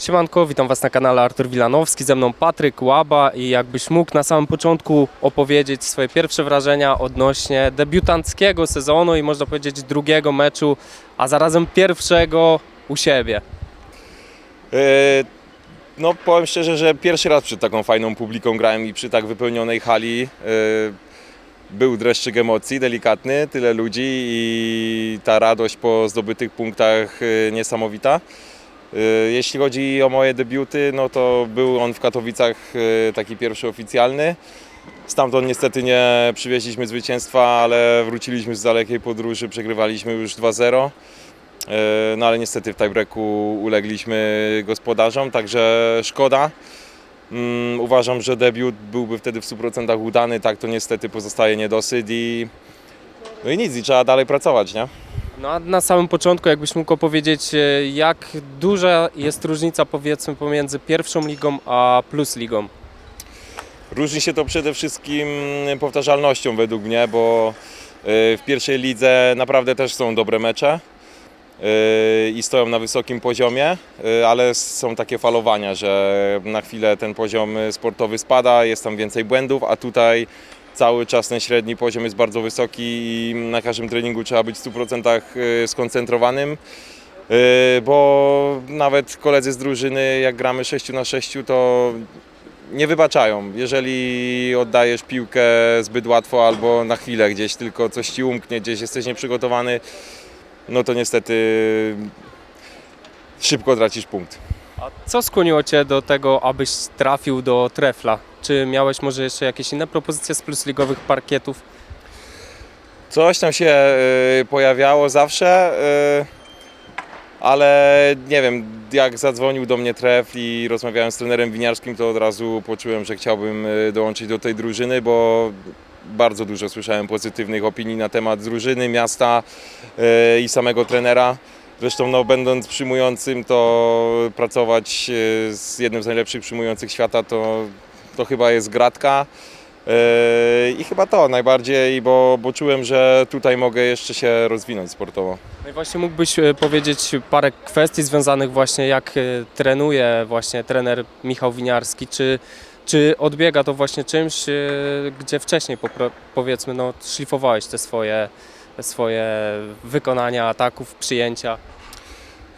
Siemanko, witam Was na kanale Artur Wilanowski, ze mną Patryk Łaba i jakbyś mógł na samym początku opowiedzieć swoje pierwsze wrażenia odnośnie debiutanckiego sezonu i można powiedzieć drugiego meczu, a zarazem pierwszego u siebie. E, No powiem szczerze, że pierwszy raz przed taką fajną publiką grałem i przy tak wypełnionej hali e, był dreszczyk emocji delikatny, tyle ludzi i ta radość po zdobytych punktach e, niesamowita. E, Jeśli chodzi o moje debiuty, no to był on w Katowicach e, taki pierwszy oficjalny. Stamtąd niestety nie przywieźliśmy zwycięstwa, ale wróciliśmy z dalekiej podróży, przegrywaliśmy już 2-0. E, No ale niestety w tiebreaku ulegliśmy gospodarzom, także szkoda. Mm, Uważam, że debiut byłby wtedy w 100% udany, tak to niestety pozostaje niedosyt i no i nic, i trzeba dalej pracować, nie? No a na samym początku jakbyś mógł opowiedzieć, e, jak duża jest różnica powiedzmy pomiędzy pierwszą ligą a plus ligą? Różni się to przede wszystkim powtarzalnością według mnie, bo y, w pierwszej lidze naprawdę też są dobre mecze y, i stoją na wysokim poziomie, ale są takie falowania, że na chwilę ten poziom sportowy spada, jest tam więcej błędów, a tutaj cały czas ten średni poziom jest bardzo wysoki i na każdym treningu trzeba być w 100% skoncentrowanym. y, Bo nawet koledzy z drużyny, jak gramy 6 na 6, to nie wybaczają. Jeżeli oddajesz piłkę zbyt łatwo albo na chwilę gdzieś tylko coś ci umknie, gdzieś jesteś nieprzygotowany, no to niestety szybko tracisz punkt. A co skłoniło Cię do tego, abyś trafił do trefla? Czy miałeś może jeszcze jakieś inne propozycje z plus ligowych parkietów? Coś tam się y, pojawiało zawsze, y, ale nie wiem, jak zadzwonił do mnie tref i rozmawiałem z trenerem winiarskim, to od razu poczułem, że chciałbym y, dołączyć do tej drużyny, bo bardzo dużo słyszałem pozytywnych opinii na temat drużyny, miasta y, i samego trenera. Zresztą no, będąc przyjmującym, to pracować y, z jednym z najlepszych przyjmujących świata to, to chyba jest gratka. Yy, I chyba to najbardziej, bo, bo czułem, że tutaj mogę jeszcze się rozwinąć sportowo. No i właśnie mógłbyś e, powiedzieć parę kwestii związanych właśnie jak e, trenuje właśnie trener Michał Winiarski, czy, czy odbiega to właśnie czymś, e, gdzie wcześniej powiedzmy no, szlifowałeś te swoje, swoje wykonania ataków, przyjęcia?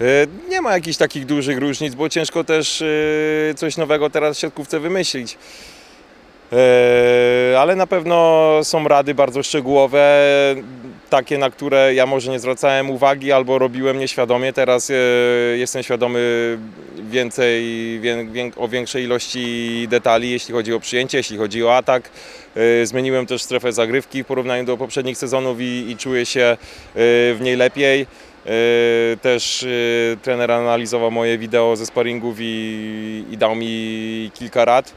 Yy, Nie ma jakichś takich dużych różnic, bo ciężko też yy, coś nowego teraz w siatkówce wymyślić. Yy, Ale na pewno są rady bardzo szczegółowe, takie na które ja może nie zwracałem uwagi albo robiłem nieświadomie. Teraz yy, jestem świadomy więcej, wię- wię- o większej ilości detali, jeśli chodzi o przyjęcie, jeśli chodzi o atak. Yy, Zmieniłem też strefę zagrywki w porównaniu do poprzednich sezonów i, i czuję się yy, w niej lepiej. Yy, Też yy, trener analizował moje wideo ze sparingów i, i dał mi kilka rad.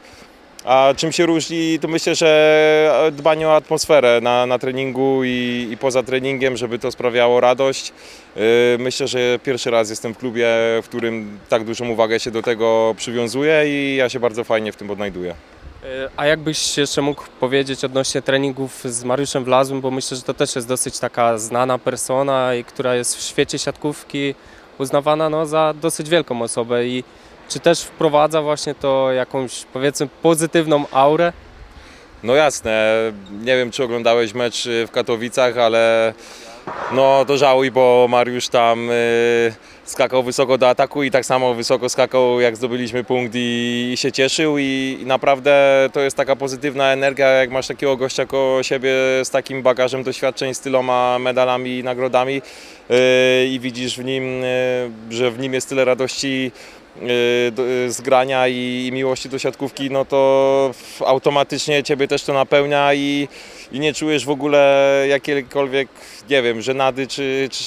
A czym się różni, to myślę, że dbanie o atmosferę na, na treningu i, i poza treningiem, żeby to sprawiało radość. Yy, Myślę, że pierwszy raz jestem w klubie, w którym tak dużą uwagę się do tego przywiązuje i ja się bardzo fajnie w tym odnajduję. E, A jakbyś jeszcze mógł powiedzieć odnośnie treningów z Mariuszem Wlazłym, bo myślę, że to też jest dosyć taka znana persona, która jest w świecie siatkówki uznawana no, za dosyć wielką osobę i czy też wprowadza właśnie to jakąś powiedzmy pozytywną aurę? No jasne, nie wiem czy oglądałeś mecz y, w Katowicach, ale no to żałuj, bo Mariusz tam y, skakał wysoko do ataku i tak samo wysoko skakał jak zdobyliśmy punkt i, i się cieszył i, i naprawdę to jest taka pozytywna energia, jak masz takiego gościa koło siebie z takim bagażem doświadczeń, z tyloma medalami i nagrodami y, i widzisz w nim, y, że w nim jest tyle radości y, y, z grania i, i miłości do siatkówki, no to automatycznie Ciebie też to napełnia i, i nie czujesz w ogóle jakiejkolwiek, nie wiem, żenady czy, czy,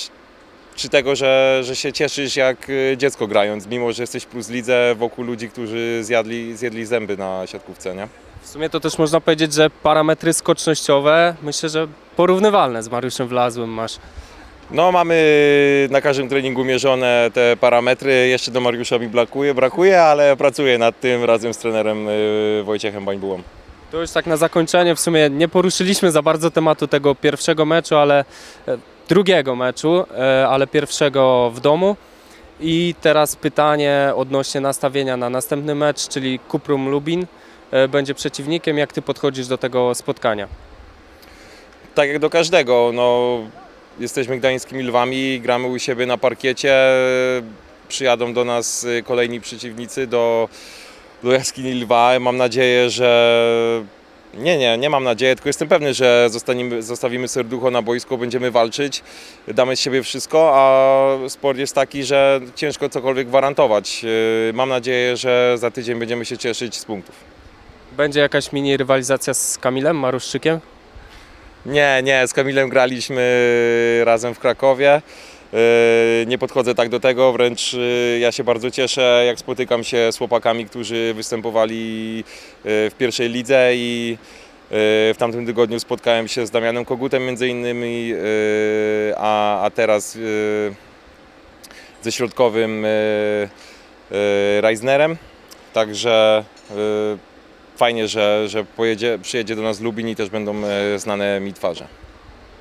czy tego, że, że się cieszysz jak y, dziecko grając, mimo że jesteś plus lidze wokół ludzi, którzy zjadli, zjedli zęby na siatkówce, nie? W sumie to też można powiedzieć, że parametry skocznościowe myślę, że porównywalne z Mariuszem Wlazłym masz. No mamy na każdym treningu mierzone te parametry, jeszcze do Mariusza mi brakuje, brakuje ale pracuję nad tym razem z trenerem y, Wojciechem Bańbułą. To już tak na zakończenie, w sumie nie poruszyliśmy za bardzo tematu tego pierwszego meczu, ale e, drugiego meczu, e, ale pierwszego w domu. I teraz pytanie odnośnie nastawienia na następny mecz, czyli Kuprum Lubin e, będzie przeciwnikiem. Jak ty podchodzisz do tego spotkania? Tak jak do każdego, no, jesteśmy gdańskimi lwami, gramy u siebie na parkiecie, przyjadą do nas y, kolejni przeciwnicy do, do jaskini lwa. Mam nadzieję, że nie, nie, nie mam nadziei, tylko jestem pewny, że zostaniemy, zostawimy serducho na boisku, będziemy walczyć, damy z siebie wszystko, a sport jest taki, że ciężko cokolwiek gwarantować. Y, Mam nadzieję, że za tydzień będziemy się cieszyć z punktów. Będzie jakaś mini rywalizacja z Kamilem Maruszczykiem? Nie, nie, z Kamilem graliśmy razem w Krakowie. Yy, Nie podchodzę tak do tego, wręcz yy, ja się bardzo cieszę, jak spotykam się z chłopakami, którzy występowali yy, w pierwszej lidze i w tamtym tygodniu spotkałem się z Damianem Kogutem między innymi, a, a teraz ze środkowym Reisnerem. Także fajnie, że, że pojedzie, przyjedzie do nas Lubin i też będą e, znane mi twarze.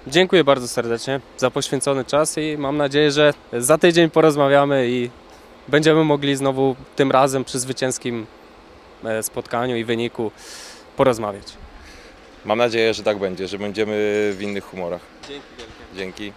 Dziękuję bardzo serdecznie za poświęcony czas i mam nadzieję, że za tydzień porozmawiamy i będziemy mogli znowu tym razem przy zwycięskim e, spotkaniu i wyniku porozmawiać. Mam nadzieję, że tak będzie, że będziemy w innych humorach. Dzięki wielkie. Dzięki.